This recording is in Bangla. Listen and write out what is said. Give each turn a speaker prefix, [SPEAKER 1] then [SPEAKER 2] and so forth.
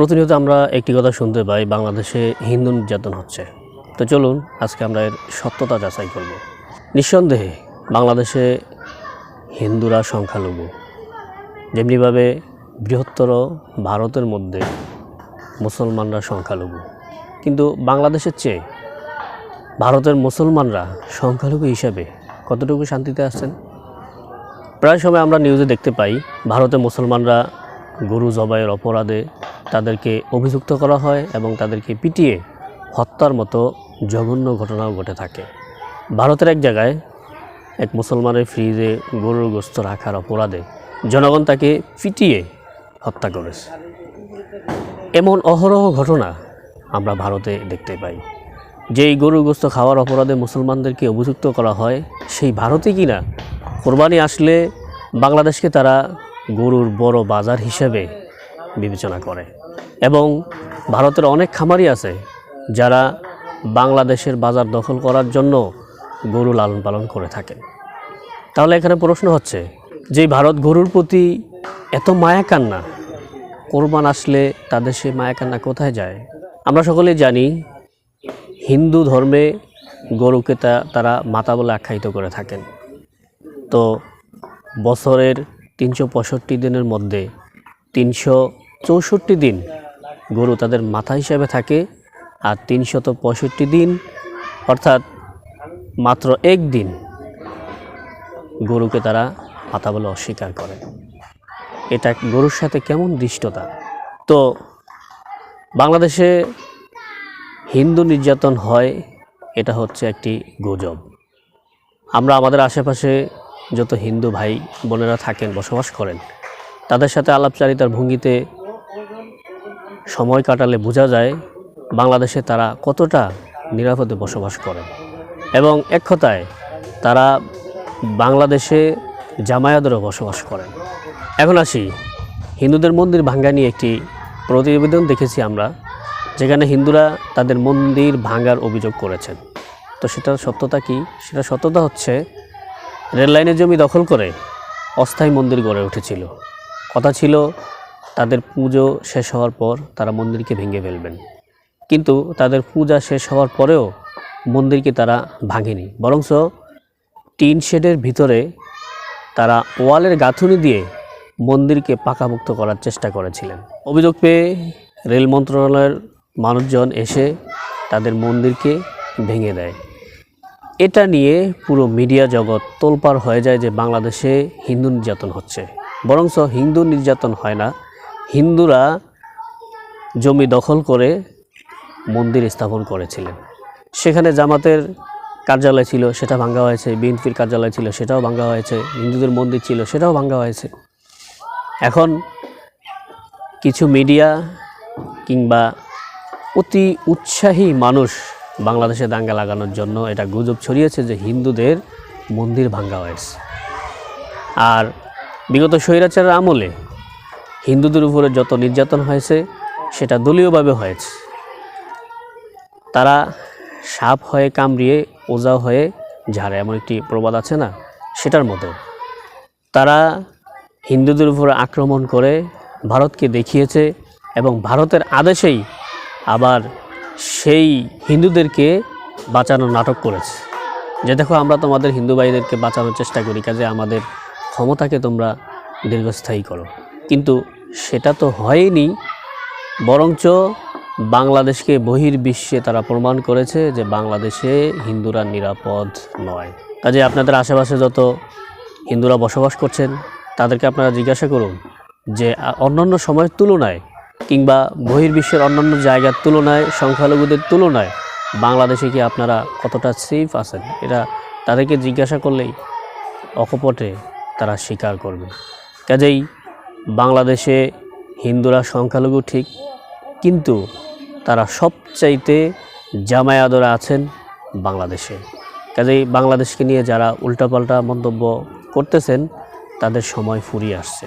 [SPEAKER 1] প্রতিনিয়ত আমরা একটি কথা শুনতে পাই, বাংলাদেশে হিন্দু নির্যাতন হচ্ছে। তো চলুন, আজকে আমরা এর সত্যতা যাচাই করব। নিঃসন্দেহে, বাংলাদেশে হিন্দুরা সংখ্যালঘু। যেমনিভাবে বৃহত্তর ভারতের মধ্যে মুসলমানরা সংখ্যালঘু। কিন্তু বাংলাদেশের চেয়ে ভারতের মুসলমানরা সংখ্যালঘু হিসাবে কতটুকু শান্তিতে আছেন? প্রায় সময় আমরা নিউজে দেখতে পাই, ভারতে মুসলমানরা গরু জবাইয়ের অপরাধে তাদেরকে অভিযুক্ত করা হয় এবং তাদেরকে পিটিয়ে হত্যার মতো জঘন্য ঘটনাও ঘটে থাকে। ভারতের এক জায়গায় এক মুসলমানের ফ্রিজে গরুর গোস্ত রাখার অপরাধে জনগণ তাকে পিটিয়ে হত্যা করেছে। এমন অহরহ ঘটনা আমরা ভারতে দেখতে পাই। যেই গরুর গোস্ত খাওয়ার অপরাধে মুসলমানদেরকে অভিযুক্ত করা হয়, সেই ভারতে কিনা কোরবানি আসলে বাংলাদেশকে তারা গরুর বড় বাজার হিসেবে বিবেচনা করে। এবং ভারতের অনেক খামারি আছে যারা বাংলাদেশের বাজার দখল করার জন্য গরু লালন পালন করে থাকে। তাহলে এখানে প্রশ্ন হচ্ছে, যে ভারত গরুর প্রতি এত মায়া কান্না, কোরবান আসলে তাদের সেই মায়া কান্না কোথায় যায়? আমরা সকলেই জানি, হিন্দু ধর্মে গরুকে তারা মাতা বলে আখ্যায়িত করে থাকেন। তো বছরের তিনশো পঁয়ষট্টি দিনের মধ্যে তিনশো চৌষট্টি দিন গরু তাদের মাথা হিসাবে থাকে আর তিনশত পঁয়ষট্টি দিন, অর্থাৎ মাত্র এক দিন গরুকে তারা মাথা বলে অস্বীকার করে। এটা গরুর সাথে কেমন দৃষ্টতা? তো বাংলাদেশে হিন্দু নির্যাতন হয়, এটা হচ্ছে একটি গুজব। আমরা আমাদের আশেপাশে যত হিন্দু ভাই বোনেরা থাকেন, বসবাস করেন, তাদের সাথে আলাপচারিতার ভঙ্গিতে সময় কাটালে বোঝা যায় বাংলাদেশে তারা কতটা নিরাপদে বসবাস করেন। এবং এক কথায়, তারা বাংলাদেশে জামায়াতেরও বসবাস করেন। এখন আসি, হিন্দুদের মন্দির ভাঙ্গা নিয়ে একটি প্রতিবেদন দেখেছি আমরা, যেখানে হিন্দুরা তাদের মন্দির ভাঙ্গার অভিযোগ করেছেন। তো সেটার সত্যতা কি? সেটা সত্যতা হচ্ছে রেল লাইনের জমি দখল করে অস্থায়ী মন্দির গড়ে উঠেছিল। কথা ছিল, তাদের পুজো শেষ হওয়ার পর তারা মন্দিরকে ভেঙে ফেলবেন। কিন্তু তাদের পূজা শেষ হওয়ার পরেও মন্দিরকে তারা ভাঙেনি। বরঞ্চ টিন শেডের ভিতরে তারা ওয়ালের গাঁথুনি দিয়ে মন্দিরকে পাকামুক্ত করার চেষ্টা করেছিলেন। অভিযোগ পেয়ে রেল মন্ত্রণালয়ের মানুষজন এসে তাদের মন্দিরকে ভেঙে দেয়। এটা নিয়ে পুরো মিডিয়া জগৎ তোলপাড় হয়ে যায় যে বাংলাদেশে হিন্দু নির্যাতন হচ্ছে। বরংস হিন্দু নির্যাতন হয় না। হিন্দুরা জমি দখল করে মন্দির স্থাপন করেছিলেন। সেখানে জামাতের কার্যালয় ছিল, সেটা ভাঙ্গা হয়েছে। বিএনপির কার্যালয় ছিল, সেটাও ভাঙ্গা হয়েছে। হিন্দুদের মন্দির ছিল, সেটাও ভাঙ্গা হয়েছে। এখন কিছু মিডিয়া কিংবা অতি উৎসাহী মানুষ বাংলাদেশে দাঙ্গা লাগানোর জন্য এটা গুজব ছড়িয়েছে যে হিন্দুদের মন্দির ভাঙ্গা হয়েছে। আর বিগত স্বৈরাচারের আমলে হিন্দুদের উপরে যত নির্যাতন হয়েছে, সেটা দলীয়ভাবে হয়েছে। তারা সাপ হয়ে কামড়িয়ে, ওজা হয়ে ঝাড়ে, এমন একটি প্রবাদ আছে না? সেটার মতো তারা হিন্দুদের উপরে আক্রমণ করে ভারতকে দেখিয়েছে এবং ভারতের আদেশেই আবার সেই হিন্দুদেরকে বাঁচানোর নাটক করেছে। যে দেখো আমরা তোমাদের হিন্দু ভাইদেরকে বাঁচানোর চেষ্টা করি, কাজে আমাদের ক্ষমতাকে তোমরা দীর্ঘস্থায়ী করো। কিন্তু সেটা তো হয়নি, বরঞ্চ বাংলাদেশকে বহির্বিশ্বে তারা প্রমাণ করেছে যে বাংলাদেশে হিন্দুরা নিরাপদ নয়। কাজে আপনাদের আশেপাশে যত হিন্দুরা বসবাস করছেন, তাদেরকে আপনারা জিজ্ঞাসা করুন যে অন্যান্য সময়ের তুলনায় কিংবা বহির্বিশ্বের অন্যান্য জায়গার তুলনায়, সংখ্যালঘুদের তুলনায় বাংলাদেশে কি আপনারা কতটা সেফ আছেন? এটা তাদেরকে জিজ্ঞাসা করলেই অকপটে তারা স্বীকার করবে। কাজেই বাংলাদেশে হিন্দুরা সংখ্যালঘু ঠিক, কিন্তু তারা সবচাইতে জামায়াদরা আছেন বাংলাদেশে। কাজেই বাংলাদেশকে নিয়ে যারা উল্টাপাল্টা মন্তব্য করতেছেন, তাদের সময় ফুরিয়ে আসছে।